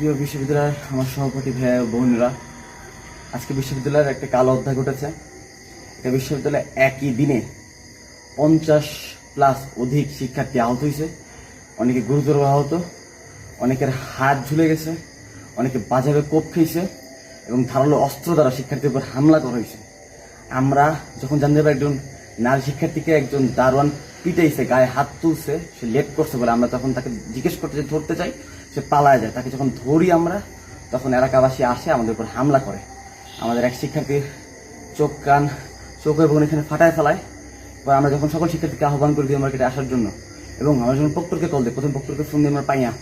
প্রিয় বিশ্ববিদ্যালয়ের আমার সহপাঠী ভাই ও বোনরা, আজকে বিশ্ববিদ্যালয়ের একটা কালো অধ্যায় ঘটেছে। এটা বিশ্ববিদ্যালয়ে একই দিনে পঞ্চাশ প্লাস অধিক শিক্ষার্থী আহত হয়েছে। অনেকে গুরুতর আহত, অনেকের হাত ঝুলে গেছে, অনেকে বাজারে কোপ খেয়েছে এবং ধারালো অস্ত্র দ্বারা শিক্ষার্থীর উপর হামলা করা হয়েছে। আমরা যখন জানতে পারি একজন নারী শিক্ষার্থীকে একজন দারোয়ান পিটাইছে, গায়ে হাত তুলছে, সে লেট করছে বলে আমরা তখন তাকে জিজ্ঞেস করতে ধরতে চাই সে পালায় যায়, তাকে যখন ধরি আমরা, তখন এলাকাবাসী আসে, আমাদের উপর হামলা করে। আমাদের এক শিক্ষার্থীর চোখ, কান, চোখ এবং এখানে ফাটায় ফেলায়। এবার আমরা যখন সকল শিক্ষার্থীকে আহ্বান করি দিয়ে মার্কেটে আসার জন্য, এবং আমরা যখন পক্টরকে কল দিই, প্রথম পক্টরকে ফোন দিয়ে আমরা পাই না,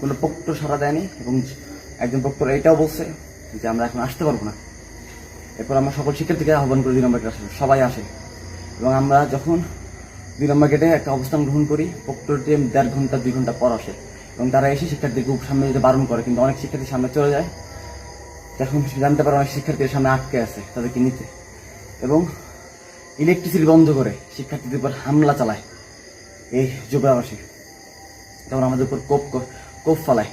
কোনো পক্টর সারা দেয়নি, এবং একজন পক্টর এটাও বলছে যে আমরা এখন আসতে পারব না। এরপর আমরা সকল শিক্ষার্থীকে আহ্বান করি দুই নম্বর ক্লাসে সবাই আসে। এবং আমরা যখন দুই নম্বর গেটে একটা অবস্থান গ্রহণ করি পক্টর দেড় ঘণ্টা, দুই ঘণ্টা পর আসে। এবং তারা এসে শিক্ষার্থীকে সামনে যেতে বারণ করে, কিন্তু অনেক শিক্ষার্থী সামনে চলে যায়। এখন জানতে পারে অনেক শিক্ষার্থীর সামনে আটকে আছে তাদেরকে নিতে। এবং ইলেকট্রিসিটি বন্ধ করে শিক্ষার্থীদের উপর হামলা চালায় এই যুবরাবাসী। তখন আমাদের উপর কোপ কোপ ফালায়।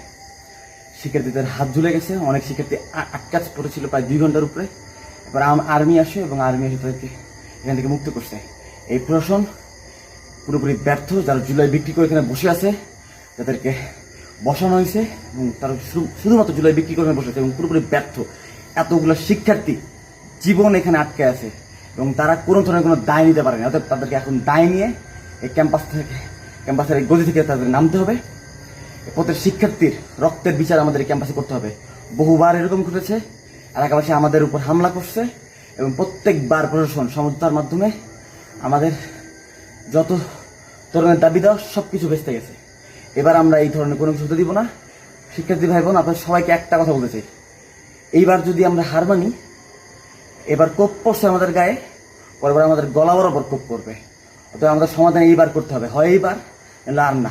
শিক্ষার্থীদের হাত ঝুলে গেছে, অনেক শিক্ষার্থী আটকাচ পড়েছিল প্রায় দুই ঘণ্টার উপরে। এবার আর্মি আসে এবং আর্মি এসে তাদেরকে এখান থেকে মুক্ত করছে। এই প্রশাসন পুরোপুরি ব্যর্থ, যারা জুলাই বিক্রি করে এখানে বসে আছে তাদেরকে বসানো হয়েছে এবং তারা শুধু- শুধুমাত্র জুলাই বিক্রি করে বসে আছে এবং পুরোপুরি ব্যর্থ। এতগুলো শিক্ষার্থী জীবন এখানে আটকে আছে এবং তারা কোনো ধরনের কোনো দায় নিতে পারেনি। অর্থাৎ তাদেরকে এখন দায় নিয়ে এই ক্যাম্পাস থেকে, ক্যাম্পাসের এই গদি থেকে তাদের নামতে হবে। প্রত্যেক শিক্ষার্থীর রক্তের বিচার আমাদের এই ক্যাম্পাসে করতে হবে। বহুবার এরকম ঘটেছে। এলাকাবাসী আমাদের উপর হামলা করছে এবং প্রত্যেকবার প্রশাসন সমঝোতার মাধ্যমে আমাদের যত ধরনের দাবি দেওয়া সব কিছু বেঁচতে গেছে। এবার আমরা এই ধরনের কোনো কিছু দিব না। শিক্ষার্থী ভাই বোন আপনার সবাইকে একটা কথা বলতে চাই। এইবার যদি আমরা হার মানি, এবার কোপ পড়ছে আমাদের গায়ে পরের আমাদের গলা বরাবর কোপ করবে অতএব আমাদের সমাধান এইবার করতে হবে। হয় এইবার, নাহলে আর না।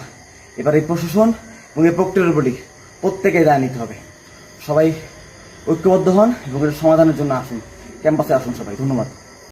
এবার এই প্রশাসন এবং এই প্রক্রিয়ার বডি প্রত্যেকে দায় নিতে হবে। সবাই ঐক্যবদ্ধ হন এবং এর সমাধানের জন্য আসুন। ক্যাম্পাসে আসুন সবাই। ধন্যবাদ।